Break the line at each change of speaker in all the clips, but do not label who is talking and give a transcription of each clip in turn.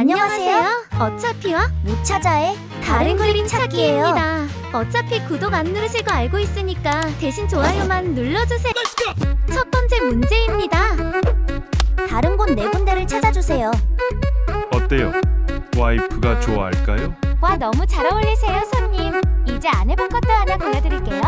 안녕하세요. 어차피와
못 찾아해
다른 그림 찾기입니다. 어차피 구독 안 누르실 거 알고 있으니까 대신 좋아요만 눌러주세요. 첫 번째 문제입니다.
다른 곳 네 군데를 찾아주세요.
어때요? 와이프가 좋아할까요?
와 너무 잘 어울리세요 손님. 이제 안 해본 것도 하나 보여드릴게요.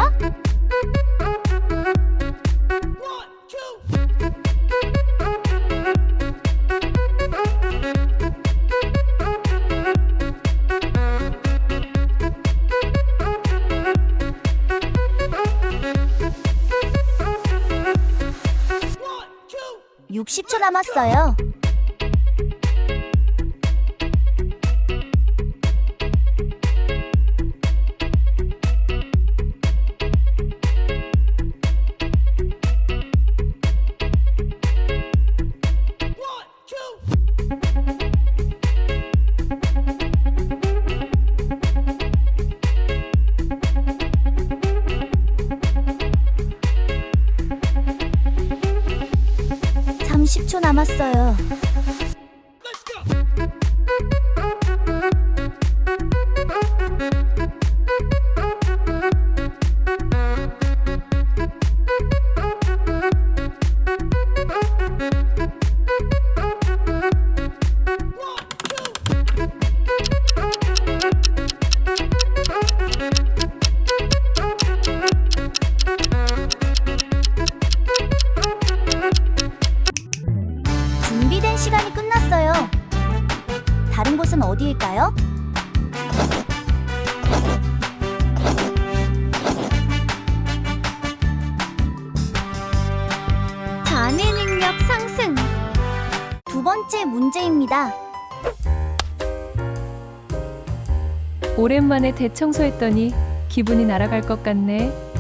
육십 초 남았어요. 남았어요. 문제입니다.
오랜만에 대청소했더니 기분이 날아갈 것 같네.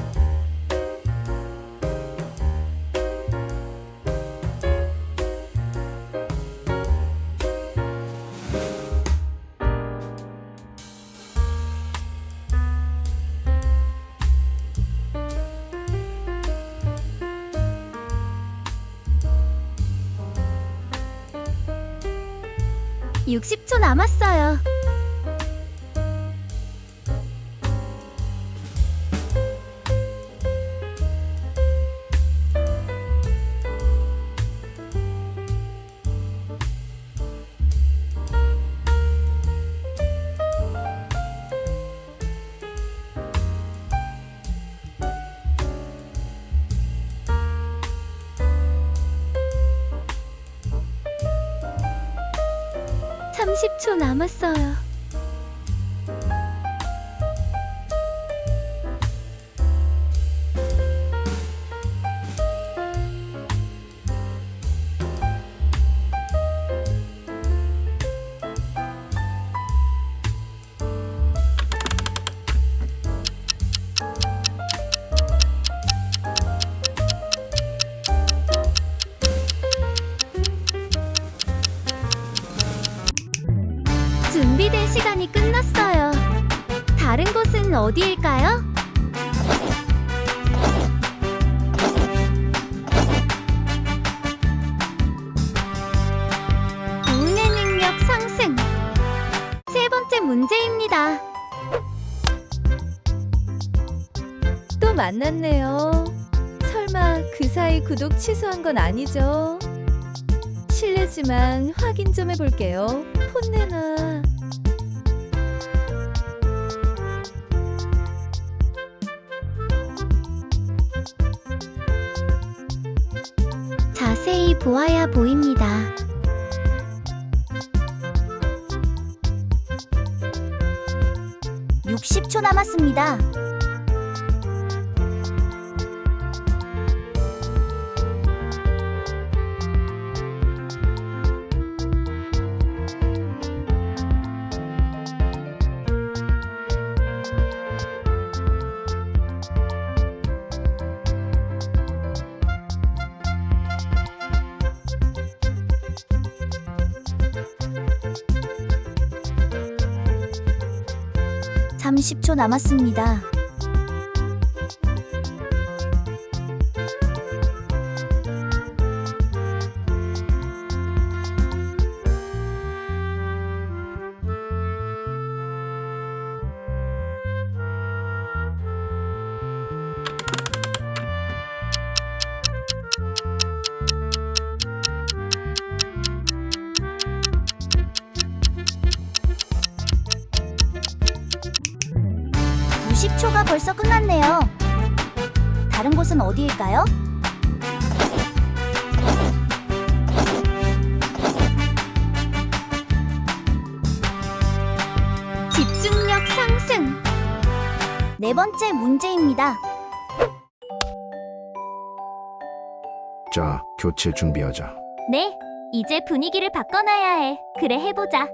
육십 초 남았어요. 삼십 초 남았어요. 어디일까요? 운의 능력 상승. 세 번째 문제입니다.
또 만났네요. 설마 그 사이 구독 취소한 건 아니죠? 실례지만 확인 좀 해볼게요. 폰내나.
보아야 보입니다.
육십 초 남았습니다. 삼십 초 남았습니다. 60초가 벌써 끝났네요. 다른 곳은 어디일까요?
집중력 상승.
네 번째 문제입니다.
자, 교체 준비하자.
네, 이제 분위기를 바꿔놔야 해. 그래 해보자.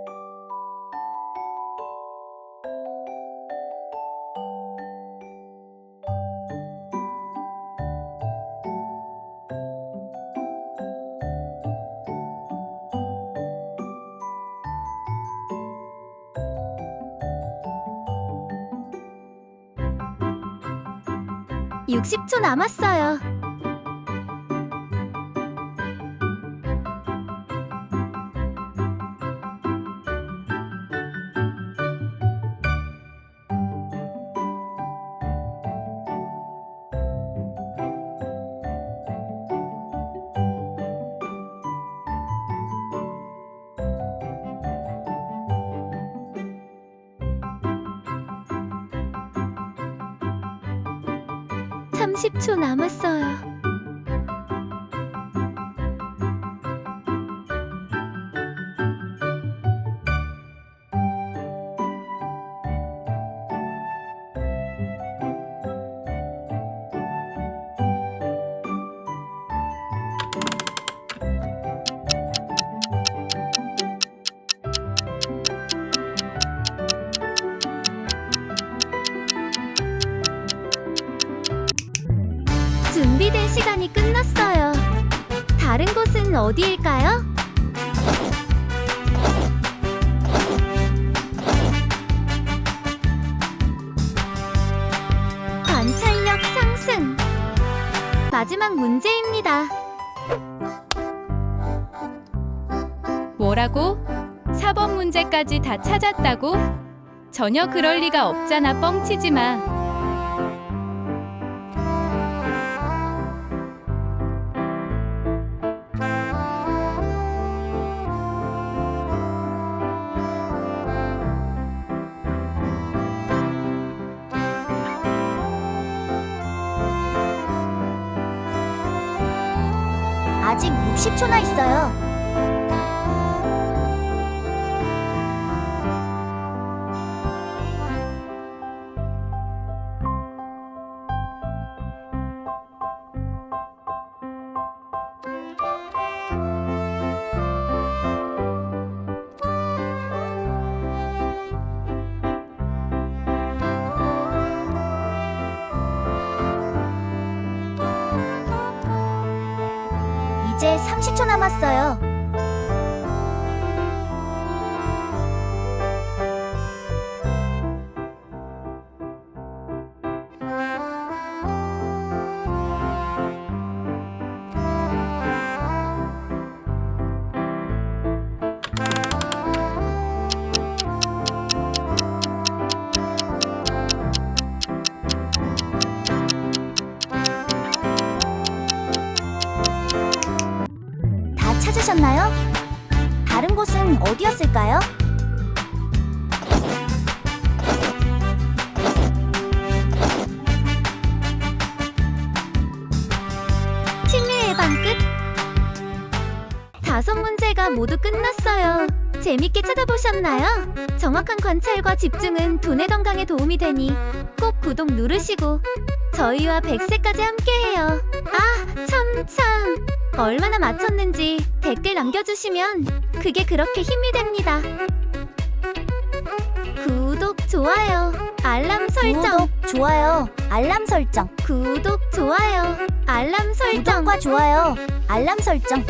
(60초) 남았어요. (30초) 남았어요. 어디일까요? 관찰력 상승. 마지막 문제입니다.
뭐라고? 4번 문제까지 다 찾았다고? 전혀 그럴 리가 없잖아, 뻥치지 마.
아직 60초나 있어요. 이제 30초 남았어요.
다섯 문제가 모두 끝났어요. 재밌게 찾아보셨나요? 정확한 관찰과 집중은 두뇌 건강에 도움이 되니 꼭 구독 누르시고 저희와 100세까지 함께해요. 아, 참, 참. 얼마나 맞췄는지 댓글 남겨주시면 그게 그렇게 힘이 됩니다. 구독, 좋아요, 알람 설정,
구독, 좋아요, 알람 설정.
구독, 좋아요, 알람 설정.
구독과 좋아요, 알람 설정.